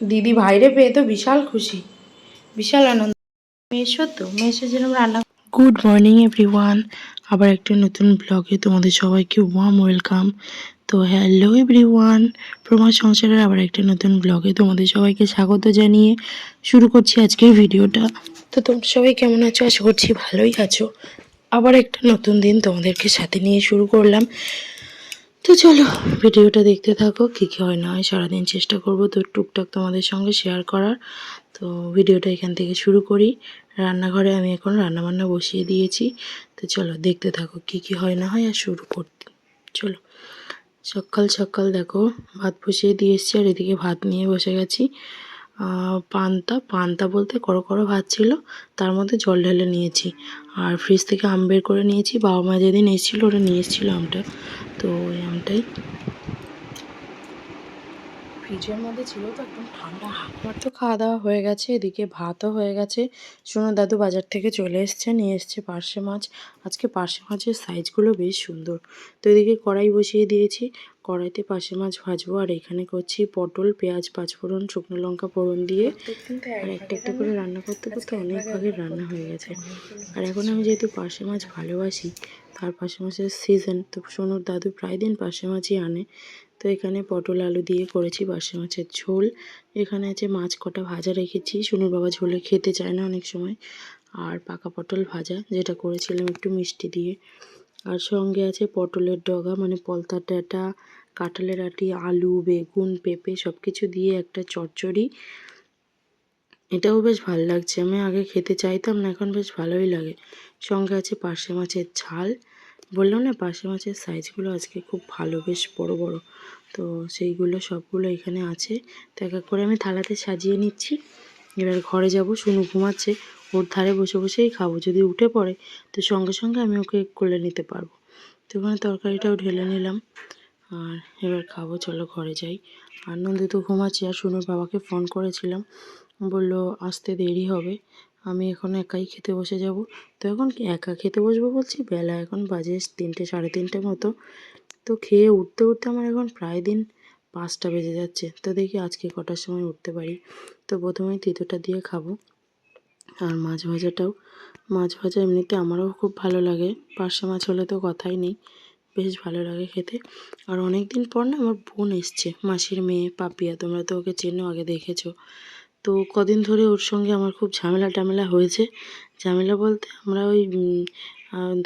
দিদি ভাইরে পেয়ে তো বিশাল খুশি। বিশাল আনন্দ। মেশো তো মেশো যেরকম রান্না গুড মর্নিং এভরিওয়ান। আবার একটা নতুন ব্লগে তোমাদের সবাইকে ওয়াম ওয়েলকাম তো হ্যালো এভরিওয়ান। প্রমা সংসারের আবার একটা নতুন ব্লগে তোমাদের সবাইকে স্বাগত জানিয়ে শুরু করছি আজকের ভিডিওটা। তো তোমরা সবাই কেমন আছো? আশা করছি ভালোই আছো। আবার একটা নতুন দিন তোমাদেরকে সাথে নিয়ে শুরু করলাম। তো চলো, ভিডিওটা দেখতে থাকো, কী কী হয় না হয়, সারাদিন চেষ্টা করব তো টুকটাক তোমাদের সঙ্গে শেয়ার করার। তো ভিডিওটা এখান থেকে শুরু করি। রান্নাঘরে আমি এখন রান্নাবান্না বসিয়ে দিয়েছি। তো চলো, দেখতে থাকো কী কী হয় না হয় আর শুরু করতে। চলো, সকাল সকাল দেখো, ভাত বসিয়ে দিয়ে এসছি আর এদিকে ভাত নিয়ে বসে গেছি। পান্তা পান্তা বলতে করো করো ভাত ছিল, তার মধ্যে জল ঢেলে নিয়েছি। আর ফ্রিজ থেকে আম বের করে নিয়েছি, বাবা মা যেদিন এসেছিল ওরা নিয়ে এসেছিল আমটা। তো ওই আমটাই ফ্রিজের মধ্যে ছিল তো একদম ঠান্ডা আমার তো খাওয়া দাওয়া হয়ে গেছে এদিকে ভাতও হয়ে গেছে। সোনো দাদু বাজার থেকে চলে এসছে নিয়ে এসছে পার্শে মাছ। আজকে পার্শে মাছের সাইজগুলো বেশ সুন্দর। তো এদিকে কড়াই বসিয়ে দিয়েছি কড়াইতে পার্শে মাছ ভাজবো আর এখানে করছি পটল পেঁয়াজ পাঁচফোড়ন শুকনো লঙ্কা ফোড়ন দিয়ে। আর একটা একটা করে রান্না করতে করতে অনেক ভাগের রান্না হয়ে গেছে। আর এখন আমি যেহেতু পার্শে মাছ ভালোবাসি তার পার্শে মাছের সিজন তো সোনুর দাদু প্রায় দিন পার্শে মাছই আনে। তো এখানে পটল আলু দিয়ে করেছি বাসি মাছের ঝোল। এখানে আছে মাছ কটা ভাজা রেখেছি। সোনুর বাবা ঝোলে খেতে চায় না অনেক সময়। আর পাকা পটল ভাজা যেটা করেছিলাম একটু মিষ্টি দিয়ে। আর সঙ্গে আছে পটলের ডগা মানে পলতা ডাঁটা, কাঁঠালের আটি, আলু, বেগুন, পেঁপে সব কিছু দিয়ে একটা চচ্চড়ি। এটাও বেশ ভালো লাগছে। আমি আগে খেতে চাইতাম না, এখন বেশ ভালোই লাগে। সঙ্গে আছে পার্শে মাছের ঝাল। বললাম না পাশে মাছের সাইজগুলো আজকে খুব ভালো, বেশ বড় বড়। তো সেইগুলো সবগুলো এখানে আছে। তো এক এক করে আমি থালাতে সাজিয়ে নিচ্ছি। এবার ঘরে যাব শুনু ঘুমাচ্ছে। ওর ধারে বসে বসেই খাব, যদি উঠে পড়ে, তো সঙ্গে সঙ্গে আমি ওকে কোলে নিতে পারব। তো ওখানে তরকারিটাও ঢেলে নিলাম। আর এবার খাব, চলো ঘরে যাই। আর নন্দু তো ঘুমাচ্ছে, আর শুনুর বাবাকে ফোন করেছিলাম। বলল, আসতে দেরি হবে। আমি এখন একাই খেতে বসে যাব। তো এখন একা খেতে বসবো বলছি? বেলা এখন বাজে তিনটে, সাড়ে তিনটে মতো। তো খেয়ে উঠতে উঠতে আমার এখন প্রায় দিন পাঁচটা বেজে যাচ্ছে। তো দেখি আজকে কটার সময় উঠতে পারি। তো প্রথমেই তিতোটা দিয়ে খাব। আর মাছ ভাজাটাও। মাছ ভাজা এমনিতে আমারও খুব ভালো লাগে। পার্শে মাছ হলে তো কথাই নেই। বেশ ভালো লাগে খেতে। আর অনেক দিন পর না আমার বোন এসছে। মাসির মেয়ে, পাপিয়া, তোমরা তো ওকে চেনো, আগে দেখেছ। তো কদিন ধরে ওর সঙ্গে আমার খুব ঝামেলা টামেলা হয়েছে। ঝামেলা বলতে আমরা ওই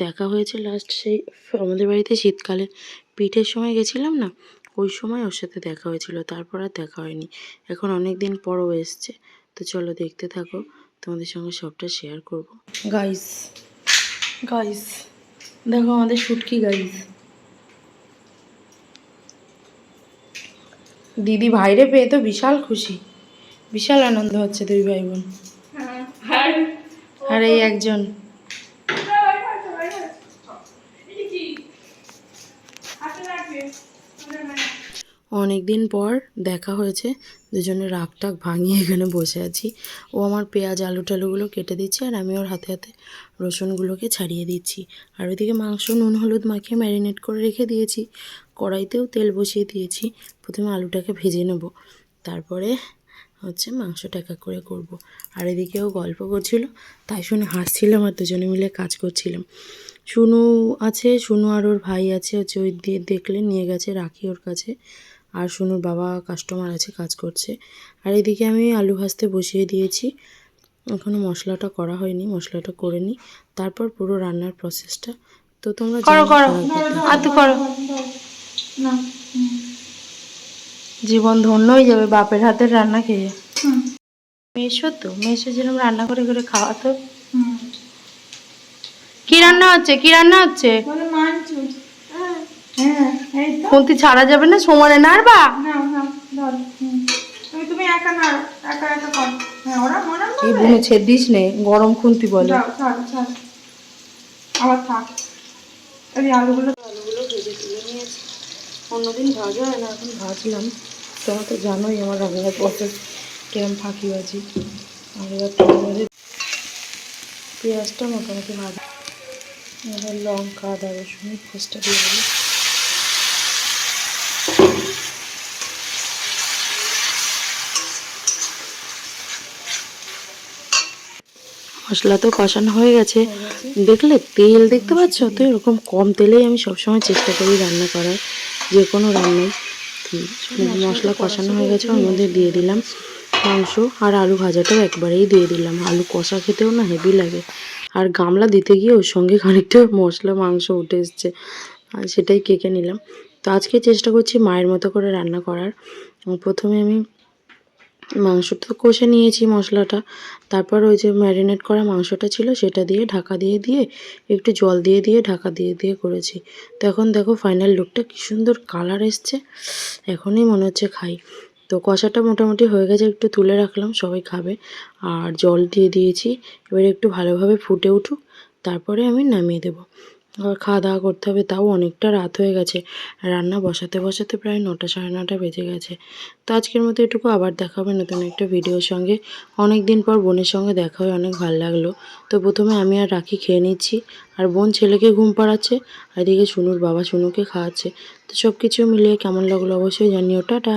দেখা হয়েছে লাস্ট সেই আমাদের বাড়িতে শীতকালে। পিঠের সময় গেছিলাম না, ওই সময় ওর সাথে দেখা হয়েছিল, তারপর আর দেখা হয়নি। এখন অনেক দিন পরও এসছে, তো চলো দেখতে থাকো, তোমাদের সঙ্গে সবটা শেয়ার করব। গাইস গাইস দেখো আমাদের শুটকি গাইস দিদি ভাইরে পেয়ে তো বিশাল খুশি। বিশাল আনন্দ হচ্ছে দুই ভাই বোন আর এই একজন। অনেক দিন পর দেখা হয়েছে দুজনে রাগ টাক ভাঙিয়ে এখানে বসে আছি। ও আমার পেঁয়াজ আলু টালুগুলো কেটে দিচ্ছে আর আমি ওর হাতে হাতে রসুনগুলোকে ছাড়িয়ে দিচ্ছি। আর ওইদিকে মাংস নুন হলুদ মাখিয়ে ম্যারিনেট করে রেখে দিয়েছি। কড়াইতেও তেল বসিয়ে দিয়েছি। প্রথমে আলুটাকে ভেজে নেব। তারপরে হচ্ছে মাংসটা একা করে করব। আর এদিকেও গল্প করছিল তাই শুনে হাসছিলাম আর দুজনে মিলে কাজ করছিলাম। শুনু আছে শুনু আর ওর ভাই আছে হচ্ছে ওই দিয়ে দেখলে নিয়ে গেছে রাখি ওর কাছে। আর শুনুর বাবা কাস্টমার আছে কাজ করছে। আর এদিকে আমি আলু ভাজতে বসিয়ে দিয়েছি। এখনও মশলাটা করা হয়নি মশলাটা করে নিই তারপর পুরো রান্নার প্রসেসটা তো তোমরা করো করো। আর করো। জীবন ধন্য হয়ে যাবে বাপের হাতের রান্না খেয়ে। মেশো তো মেশো যেরকম রান্না করে করে খাওয়াতো। কি রান্না হচ্ছে কি রান্না হচ্ছে? মানছু হ্যাঁ ছাড়া যাবে না সমানে নাড়বা? হ্যাঁ এই বুনে ছেদিস নে গরম খুন্তি বলে। যাও ছাড় ছাড় আবার থাক। এই আলুগুলো আলুগুলো ভেজে তুলে নিয়েছি। অন্যদিন ভাজা হয় না এখন ভাজলাম। তোমরা তো জানোই আমার রান্নার প্রসেস কিরম ফাঁকি বাজি। আর এবার পেঁয়াজটা মোটামুটি ভাজ। এবার লঙ্কা আদা রসুন পোস্টটা দিয়ে দিই মশলা তো কষানো হয়ে গেছে। দেখলে তেল দেখতে পাচ্ছ? তো এরকম কম তেলেই আমি সবসময় চেষ্টা করি রান্না করার। যে কোনো রান্নায় মশলা কষানো হয়ে গেছে ওর মধ্যে দিয়ে দিলাম মাংস আর আলু ভাজাটাও একবারেই দিয়ে দিলাম। আলু কষা খেতেও না হেভি লাগে। আর গামলা দিতে গিয়ে ওর সঙ্গে খানিকটা মশলা মাংস উঠে এসছে। আর সেটাই কেকে নিলাম। তো আজকে চেষ্টা করছি মায়ের মতো করে রান্না করার। প্রথমে আমি মাংসটা কষে নিয়েছি মশলাটা। তারপর ওই যে ম্যারিনেট করা মাংসটা ছিল, সেটা দিয়ে ঢাকা দিয়ে দিয়ে, একটু জল দিয়ে দিয়ে ঢাকা দিয়ে দিয়ে করেছি। তো এখন দেখো ফাইনাল লুকটা কী সুন্দর কালার এসছে। এখনই মনে হচ্ছে খাই। তো কষাটা মোটামুটি হয়ে গেছে, একটু তুলে রাখলাম, সবাই খাবে। আর জল দিয়ে দিয়েছি, এবার একটু ভালোভাবে ফুটে উঠুক, তারপরে আমি নামিয়ে দেবো। আবার খাওয়া দাওয়া করতে হবে, তাও অনেকটা রাত হয়ে গেছে। রান্না বসাতে বসাতে প্রায় নটা সাড়ে নটা বেজে গেছে। তো আজকের মতো এটুকু আবার দেখা হবে নতুন একটা ভিডিওর সঙ্গে। অনেক দিন পর বোনের সঙ্গে দেখা হয়ে অনেক ভালো লাগল। তো প্রথমে আমি আর রাখি খেয়ে নিচ্ছি। আর বোন ছেলেকে ঘুম পাড়াচ্ছে, আর এদিকে সুনুর বাবা সুনুকে খাওয়াচ্ছে। তো সব কিছু মিলিয়ে কেমন লাগল অবশ্যই জানিও। টাটা!